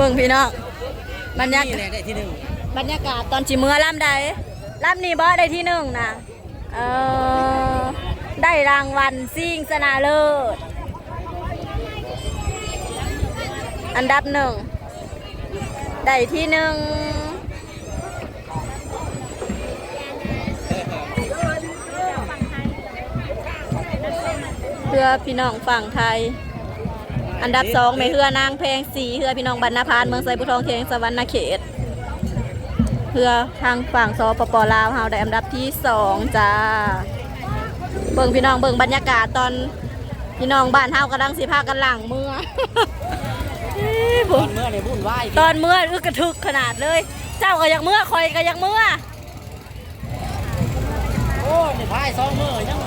เบิ่งพี่น้องบรรยานี่กาแหศละได้ที่หนึ่งบรรยากาศตอนจิเมื่อล่ำใดล่ำนี่บ่ได้ที่หนึ่งนะเออได้รางวัลซิ่งชนะเลิศอันดับหนึ่งได้ที่หนึ่งเพื่อพี่น้องฝั่งไทย อันดับสองไม่เฮือนางแพงสีเฮือพี่น้องบรรณพานเมืองไซบุทองเทียงสวรรณเขตเพื่อทางฝั่งสปปลาวเฮาได้อันดับที่สองจ้าเบิ่งพี่น้องเบิ่งบรรยากาศตอนพี่น้องบ้านเฮากำลังสิพากันหลังเมื่อเอ้ยตบุอนเมื่อในบุ่นไหวายตอนเมื่ออึกกระทึกขนาดเลย เจ้าก็อยากเมื่อคอยก็อยากเมื่อโอ้ยในพายสองมือยัง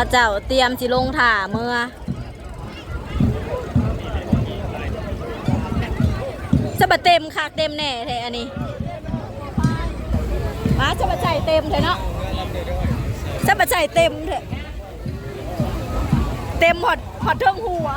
ข้าเจ้าเตรียมสิลงถ่าเมื่อจะมาเต็มคักเต็มแน่แท้อันนี้มาจะมาใจเต็มเถอะเนาะจะมาใจเต็มเถอะเต็มหอดหอดเทิงหัว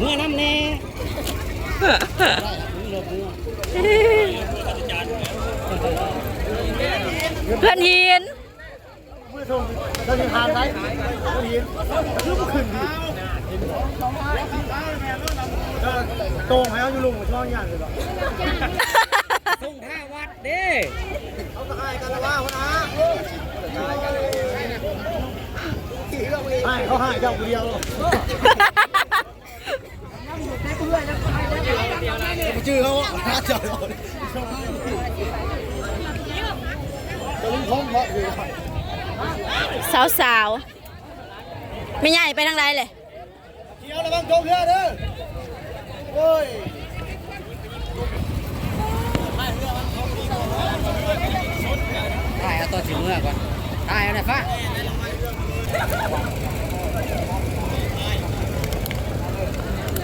เมื่อน้ำแน่เลือกเมื่อเพื่อนหินเราจะทานได้เราเห็นลูกขึ้นดีโตงให้เอาอยู่ลุงช่องอย่างเลยหรอส่งท่าวัดเด้เขาก็ให้กันว่าคนนะให้เขาให้เจ้าคนเดียว ชื่อเขาว่าเจ้าจะลุงพงเพราะอยู่สาวสาวไม่ใหญ่ไปทางใดเลยเที่ยวระวังโจมเรือเด้อโอ้ยถ่ายเอาตัวสิเมื่อก่อนถ่ายเอาหน่ยฟ้า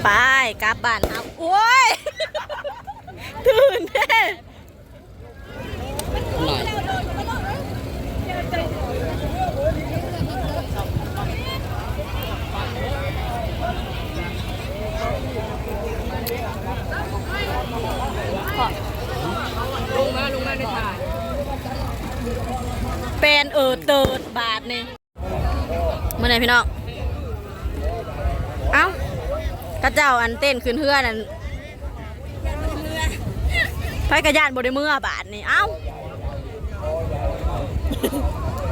ไปกลับบ้านเอาโอ้ยตื่นเด้น่เป็นเออเติดบาทนี่เมื่อไหร่พี่น้อง เอ้า กระเจ้าอันเต้นขึ้นเฮือนั่นไฟกระยานบไดเมื่อบาทนี่ เอ้า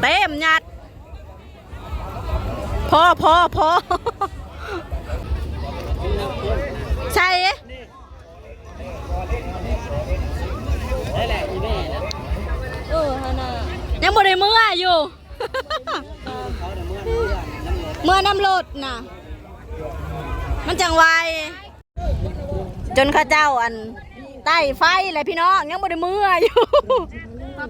เต็มยัดพอพอพอใช่ได้แหละอีแม่นะเออฮะน่ะยังบ่ได้เมื่ออยู่เขาเดี๋ยวเมื่อน้ำเลือดน้ำเลือดเมื่อน้ำรถน่ะ มันจังไวจนข้าเจ้าอันใต้ไฟเลยพี่น้องยังบ่ได้มืออยู่เอา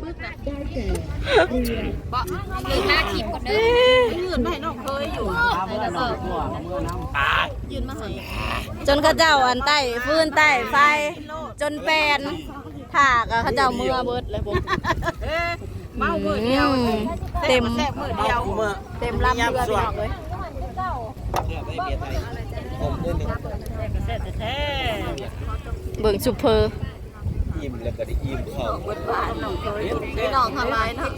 เมื่อน้ำเมื่อเมื่อน้จนข้าเจ้าอันใต้ฟื้นใต้ไฟ จนแปลนถากอะข้าเจ้ามือเบิดเลยผมเมาเมื่อเดียวเต็มเมื่อเต็มรับเพื่อนเลย เลือกได้เบียร์ไทยผมเล่นหนึ่งแท้เบิ่งซุปเปอร์อิ่มแล้วก็ได้อิ่มเข้าพี่น้องทำลายเนาะ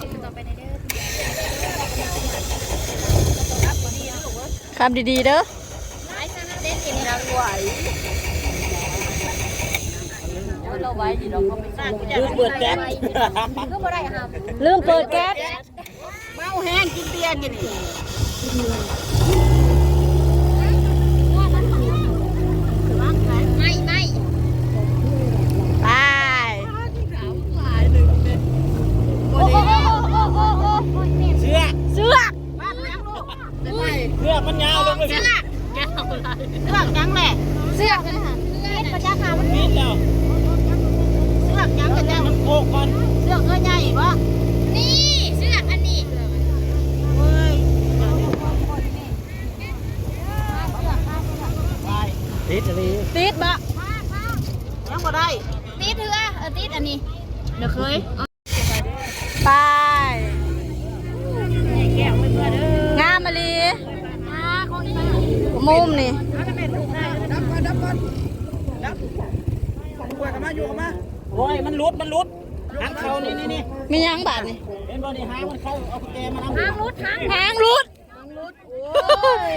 คำดีๆเด้อลืมเปิดแก๊สลืมเปิดแก๊สเมาแห้งกินเบียร์กินนี่ เสื้อแก้วอะไร เสื้อยังแหละเสื้อกันค่ะเสื้อประชาคามันนิดแล้วเสื้อยังกันยังมันโกกก่อนเสื้อเงยใหญ่ปะนี่เสื้ออันนี้เฮ้ยนิดอะไรติดบะยังบ่ได้ติดเถือเออติดอันนี้เดี๋ยวเคยไปงามมาลี มุมนี่ดับก่อนดับก่อนดับกลัวกันมาอยู่กันมาโอ้ยมันรุดมันรุดหางเขานี่นี่นี่มีหางบาดนี่เห็นบ่นี่หางมันเข้าเอากุญแจมาหางรุดหางหางรุดหางรุดโอ้ย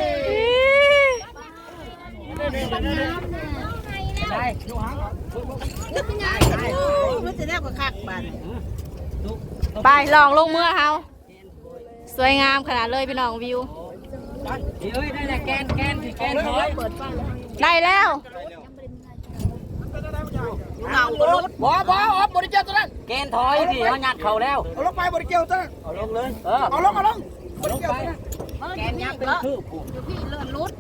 ใช่ดูหางนี่เนยังไงจะได้กว่าคักไปลองลงเมื่อเฮาสวยงามขนาดเลยพี่น้องวิว เอ้ยได้แหละแกนแกนที่แกนถอยได้แล้วเงาบนรถบ่บ่อ๋อบริเกลตัวนั้นแกนถอยที่เขาหยัดเข่าแล้ว เอาลงไปบริเกลตัวนั้นเอาลงเลย เออ เอาลงเอาลงบริลงเกลไปตัวนั้นแกนยักษ์เป็นคืบกูพี่เลื่อนรถ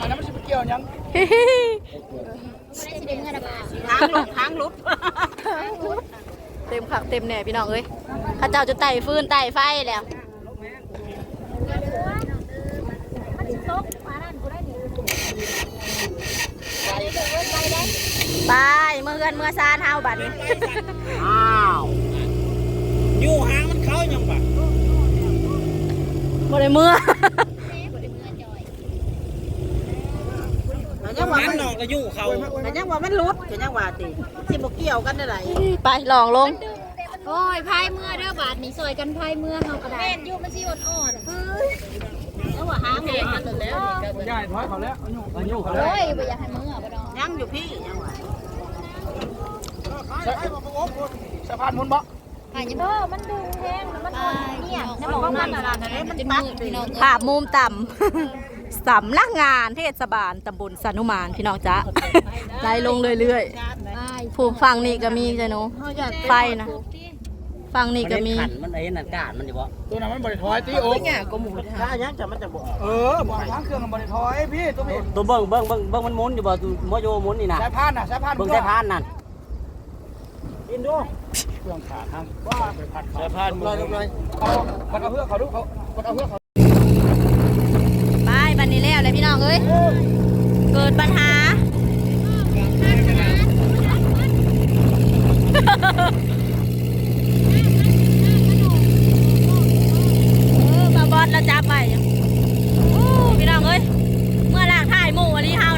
อันนั้นมันสิบเกี่ยวยังทางรถทางรถเต็มขักเต็มแหน่พี่น้องเอ้ยข้าเจ้าจะไต่ฟืนไต่ไฟแล้ว ไปเมื่อเงินเมื่อซานเฮาบัดนี้ อ้าวอยู่หางมันเข้ายังปะบ่ได้เมื่อแต่ยังว่าหางมันนอกก็อยู่เขาแต่ยังว่ามันรุดแต่ยังว่าติที่บ่เกี่ยวกันได้ไรไปลองลงโอ้ยพายเมื่อเด้อบาทนี่ซอยกันพายเมื่อเฮาก็ได้แม่นอยู่มันสิอ่อนยังว่าหางแหงกันแล้วใหญ่ถอยเขาแล้วเอาอยู่เอาอยู่เขาๆแล้วโอ้ยบ่อยากให้เมื่อบ่ดอกยังอยู่พี่ยังว่าใช่ สะพานมุนบ่พายเออมันดึงแห้งแล้วมันอ่อนเนี่ยน้ำมันหมองมัมันนอะไรนั่นมันเป็นปัมืกดพี่น้องภาพมุมต่ำสำนักงานเทศบาลตำบลสานุมานพี่น้องจ๊ะไล่ลงเรื่อยอ้ายๆผู้ฟังนี่ก็มีจ้ะหนูไฟนะฟังนี่ก็มีขันมันไอ้นั่นกาดมันอยู่บ่ตัวนั้นมันบริถอยตีโอ๊กถ้ายังจะมันจะบ่เออบ่ทางเครื่องมันบริถอยพี่ตัวพี่ตัวเบิ่งเบิ่งเบิ่งเบิ่งมันหมุนอยู่บ่ตัวมอโยหมุนนี่นะสายพานน่ะสายพานเบิ่งสายพานนั่น อินดูเครื่องขาทางว่าไปพัดสายพานเลยเลยเอาคนเอาเพื่อเขาดูเขาคนเอาเพื่อเขาไปบันนี้แล้วเลยพี่น้องเอ้ย เกิดปัญหา เออบาบอสแล้วจับไปโอ้พี่น้องเอ้ย เมื่อล่างถ่ายหมู่อันนี้เฮา